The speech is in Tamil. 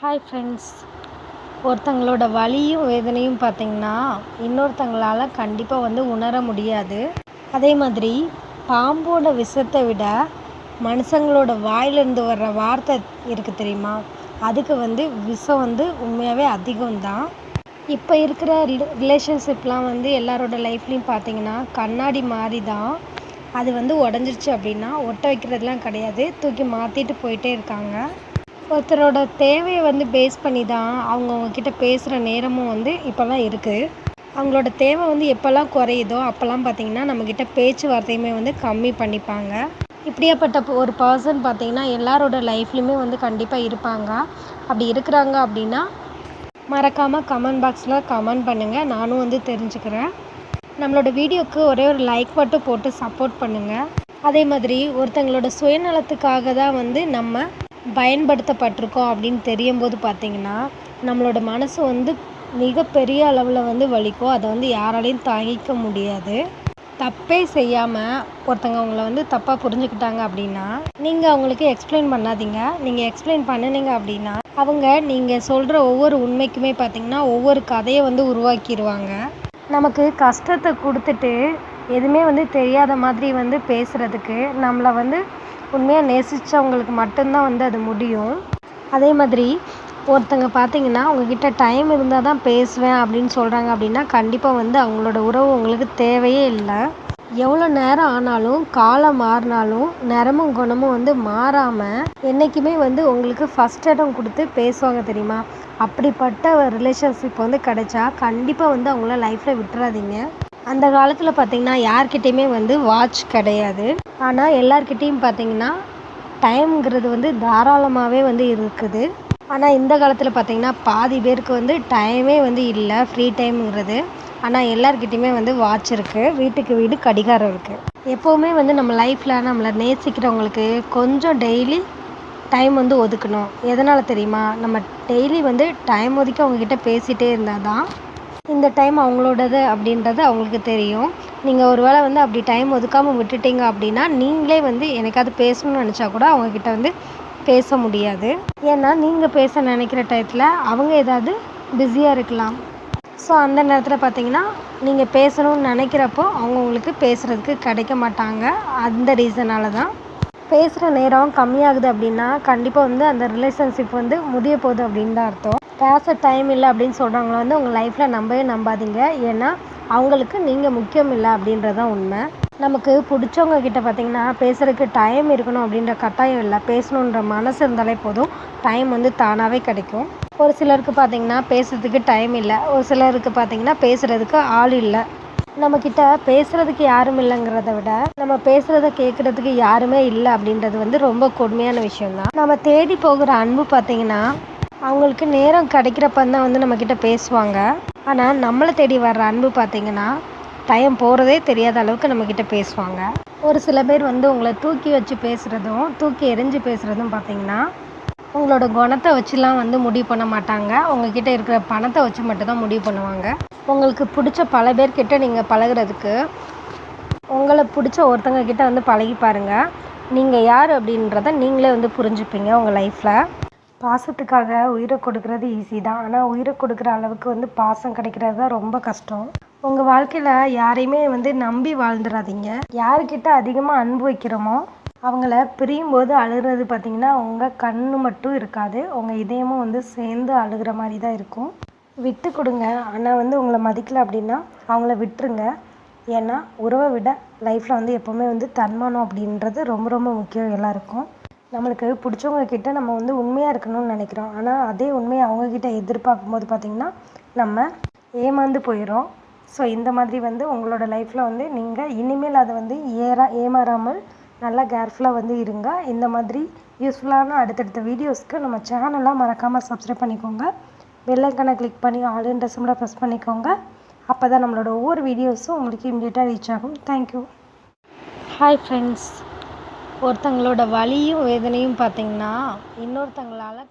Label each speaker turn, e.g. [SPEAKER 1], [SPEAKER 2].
[SPEAKER 1] ஹாய் ஃப்ரெண்ட்ஸ் ஒருத்தங்களோட வலியும் வேதனையும் பார்த்திங்கன்னா இன்னொருத்தங்களால் கண்டிப்பாக வந்து உணர முடியாது. அதே மாதிரி பாம்போட விஷத்தை விட மனுஷங்களோட வாயிலிருந்து வர்ற வார்த்தை இருக்குது தெரியுமா? அதுக்கு வந்து விஷம் வந்து உண்மையாகவே அதிகம்தான். இப்போ இருக்கிற ரிலேஷன்ஷிப்லாம் வந்து எல்லாரோட லைஃப்லேயும் பார்த்தீங்கன்னா கண்ணாடி மாதிரி தான் அது வந்து உடஞ்சிருச்சு அப்படின்னா ஒட்ட வைக்கிறதுலாம் கிடையாது. தூக்கி மாற்றிட்டு போயிட்டே இருக்காங்க. ஒருத்தரோட தேவையை வந்து பேஸ் பண்ணி தான் அவங்கவுங்க கிட்ட பேசுகிற நேரமும் வந்து இப்போல்லாம் இருக்குது அவங்களோட தேவை வந்து எப்போல்லாம் குறையுதோ அப்போல்லாம் பார்த்தீங்கன்னா நம்மக்கிட்ட பேச்சுவார்த்தையுமே வந்து கம்மி பண்ணிப்பாங்க. இப்படியாப்பட்ட ஒரு பர்சன் பார்த்தீங்கன்னா எல்லாரோட லைஃப்லையுமே வந்து கண்டிப்பாக இருப்பாங்க. அப்படி இருக்கிறாங்க அப்படின்னா மறக்காமல் கமெண்ட் பாக்ஸில் கமெண்ட் பண்ணுங்கள் நானும் வந்து தெரிஞ்சுக்கிறேன். நம்மளோட வீடியோவுக்கு ஒரே ஒரு லைக் மட்டும் போட்டு சப்போர்ட் பண்ணுங்கள் அதே மாதிரி ஒருத்தங்களோட சுயநலத்துக்காக தான் வந்து நம்ம பயன்படுத்தப்பட்டிருக்கோம் அப்படின்னு தெரியும் போது பார்த்திங்கன்னா நம்மளோட மனசு வந்து மிகப்பெரிய அளவில் வந்து வலிக்கும் அதை வந்து யாராலையும் தாங்கிக்க முடியாது. தப்பே செய்யாமல் ஒருத்தங்க அவங்கள வந்து தப்பாக புரிஞ்சுக்கிட்டாங்க அப்படின்னா நீங்கள் அவங்களுக்கு எக்ஸ்பிளைன் பண்ணாதீங்க. நீங்கள் எக்ஸ்பிளைன் பண்ணினீங்க அப்படின்னா அவங்க நீங்கள் சொல்கிற ஒவ்வொரு உண்மைக்குமே பார்த்திங்கன்னா ஒவ்வொரு கதையை வந்து உருவாக்கிடுவாங்க நமக்கு கஷ்டத்தை கொடுத்துட்டு எதுவுமே வந்து தெரியாத மாதிரி வந்து பேசுகிறதுக்கு நம்மளை வந்து உண்மையாக நேசித்தவங்களுக்கு மட்டும்தான் வந்து அது முடியும். அதே மாதிரி ஒருத்தங்க பார்த்தீங்கன்னா அவங்கக்கிட்ட டைம் இருந்தால் தான் பேசுவேன் அப்படின்னு சொல்கிறாங்க அப்படின்னா கண்டிப்பாக வந்து அவங்களோட உறவு உங்களுக்கு தேவையே இல்லை. எவ்வளோ நேரம் ஆனாலும் காலம் மாறினாலும் நிறமும் குணமும் வந்து மாறாமல் என்றைக்குமே வந்து உங்களுக்கு ஃபஸ்ட் இடம் கொடுத்து பேசுவாங்க தெரியுமா? அப்படிப்பட்ட ரிலேஷன்ஷிப் வந்து கிடைச்சா கண்டிப்பாக வந்து அவங்கள லைஃப்பில் விட்டுறாதீங்க. அந்த காலத்தில் பார்த்திங்கன்னா யார்கிட்டேயுமே வந்து வாட்ச் கிடையாது. ஆனால் எல்லார்கிட்டேயும் பார்த்தீங்கன்னா டைம்ங்கிறது வந்து தாராளமாகவே வந்து இருக்குது. ஆனால் இந்த காலத்தில் பார்த்திங்கன்னா பாதி பேருக்கு வந்து டைமே வந்து இல்லை ஃப்ரீ டைம்ங்கிறது ஆனால் எல்லார்கிட்டேயுமே வந்து வாட்ச் இருக்குது வீட்டுக்கு வீடு கடிகாரம் இருக்குது எப்போவுமே வந்து நம்ம லைஃப்பில் நம்மளை நேசிக்கிறவங்களுக்கு கொஞ்சம் டெய்லி டைம் வந்து ஒதுக்கணும். எதனால் தெரியுமா? நம்ம டெய்லி வந்து டைம் ஒதுக்கி அவங்கக்கிட்ட பேசிகிட்டே இருந்தால் தான் இந்த டைம் அவங்களோடது அப்படின்றது அவங்களுக்கு தெரியும். நீங்கள் ஒரு வேளை வந்து அப்படி டைம் ஒதுக்காமல் விட்டுட்டீங்க அப்படின்னா நீங்களே வந்து எனக்காவது பேசணும்னு நினச்சா கூட அவங்கக்கிட்ட வந்து பேச முடியாது. ஏன்னா நீங்கள் பேச நினைக்கிற டயத்தில் அவங்க ஏதாவது பிஸியாக இருக்கலாம். ஸோ அந்த நேரத்தில் பார்த்தீங்கன்னா நீங்கள் பேசணும்னு நினைக்கிறப்போ அவங்க உங்களுக்கு பேசுகிறதுக்கு கிடைக்க மாட்டாங்க. அந்த ரீசனால் தான். பேசுகிற நேரம் கம்மியாகுது அப்படின்னா கண்டிப்பாக வந்து அந்த ரிலேஷன்ஷிப் வந்து முடிய போகுது அப்படின்னு தான் அர்த்தம். பேச டைம் இல்லை அப்படின்னு சொல்கிறவங்கள வந்து உங்கள் லைஃப்பில் நம்பவே நம்பாதீங்க. ஏன்னா அவங்களுக்கு நீங்கள் முக்கியம் இல்லை அப்படின்றதான் உண்மை. நமக்கு பிடிச்சவங்க கிட்ட பார்த்திங்கன்னா பேசுகிறதுக்கு டைம் இருக்கணும் அப்படின்ற கட்டாயம் இல்லை. பேசணுன்ற மனசு இருந்தாலே போதும். டைம் வந்து தானாகவே கிடைக்கும். ஒரு சிலருக்கு பார்த்திங்கன்னா பேசுகிறதுக்கு டைம் இல்லை. ஒரு சிலருக்கு பார்த்திங்கன்னா பேசுகிறதுக்கு ஆள் இல்லை. நம்மக்கிட்ட பேசுகிறதுக்கு யாரும் இல்லைங்கிறத விட நம்ம பேசுகிறத கேட்குறதுக்கு யாருமே இல்லை அப்படின்றது வந்து ரொம்ப கொடுமையான விஷயம்தான். நம்ம தேடி போகிற அன்பு பார்த்திங்கன்னா அவங்களுக்கு நேரம் கிடைக்கிறப்ப தான் வந்து நம்மக்கிட்ட பேசுவாங்க. ஆனால் நம்மளை தேடி வர்ற அன்பு பார்த்திங்கன்னா டைம் போகிறதே தெரியாத அளவுக்கு நம்மக்கிட்ட பேசுவாங்க. ஒரு சில பேர் வந்து உங்களை தூக்கி வச்சு பேசுகிறதும் தூக்கி எரிஞ்சு பேசுகிறதும் பார்த்திங்கன்னா உங்களோட குணத்தை வச்சுலாம் வந்து முடிவு பண்ண மாட்டாங்க. உங்ககிட்ட இருக்கிற பணத்தை வச்சு மட்டும்தான் முடிவு பண்ணுவாங்க. உங்களுக்கு பிடிச்ச பல பேர்கிட்ட நீங்கள் பழகுறதுக்கு உங்களை பிடிச்ச ஒருத்தங்க கிட்ட வந்து பழகி பாருங்கள் நீங்கள் யார் அப்படின்றத நீங்களே வந்து புரிஞ்சுப்பீங்க உங்கள் லைஃப்பில் பாசத்துக்காக உயிரை கொடுக்கறது ஈஸி தான். ஆனால் உயிரை கொடுக்குற அளவுக்கு வந்து பாசம் கிடைக்கிறது தான் ரொம்ப கஷ்டம். உங்கள் வாழ்க்கையில் யாரையுமே வந்து நம்பி வாழ்ந்துடாதீங்க யாருக்கிட்ட அதிகமாக அன்பு வைக்கிறோமோ அவங்கள பிரியும் போது அழுகிறது பார்த்திங்கன்னா உங்கள் கண் மட்டும் இருக்காது. உங்கள் இதயமும் வந்து சேர்ந்து அழுகிற மாதிரி தான் இருக்கும். விட்டு கொடுங்க. ஆனால் வந்து உங்களை மதிக்கல அப்படின்னா அவங்கள விட்டுருங்க. ஏன்னா உறவை விட லைஃப்பில் வந்து எப்போவுமே வந்து தன்மானம் அப்படின்றது ரொம்ப ரொம்ப முக்கியம் எல்லாருக்கும். நம்மளுக்கு பிடிச்சவங்க கிட்ட நம்ம வந்து உண்மையாக இருக்கணும்னு நினைக்கிறோம். ஆனால் அதே உண்மையை அவங்கக்கிட்ட எதிர்பார்க்கும் போது பார்த்திங்கன்னா நம்ம ஏமாந்து போயிடும் ஸோ இந்த மாதிரி வந்து உங்களோட லைஃப்பில் வந்து நீங்கள் இனிமேல் அதை வந்து ஏறா ஏமாறாமல் நல்லா கேர்ஃபுல்லாக வந்து இருங்க. இந்த மாதிரி யூஸ்ஃபுல்லான அடுத்தடுத்த வீடியோஸ்க்கு நம்ம சேனலாக மறக்காமல் சப்ஸ்கிரைப் பண்ணிக்கோங்க. பெல்லைக்கனை கிளிக் பண்ணி ஆளுன்ற சிம்மில் ப்ரெஸ் பண்ணிக்கோங்க. அப்போ தான் நம்மளோட ஒவ்வொரு வீடியோஸும் உங்களுக்கு இம்மிடியட்டாக ரீச் ஆகும். தேங்க்யூ ஹாய் ஃப்ரெண்ட்ஸ் ஒருத்தங்களோட வலியும் வேதனையும் பார்த்தீங்கன்னா இன்னொருத்தங்களால்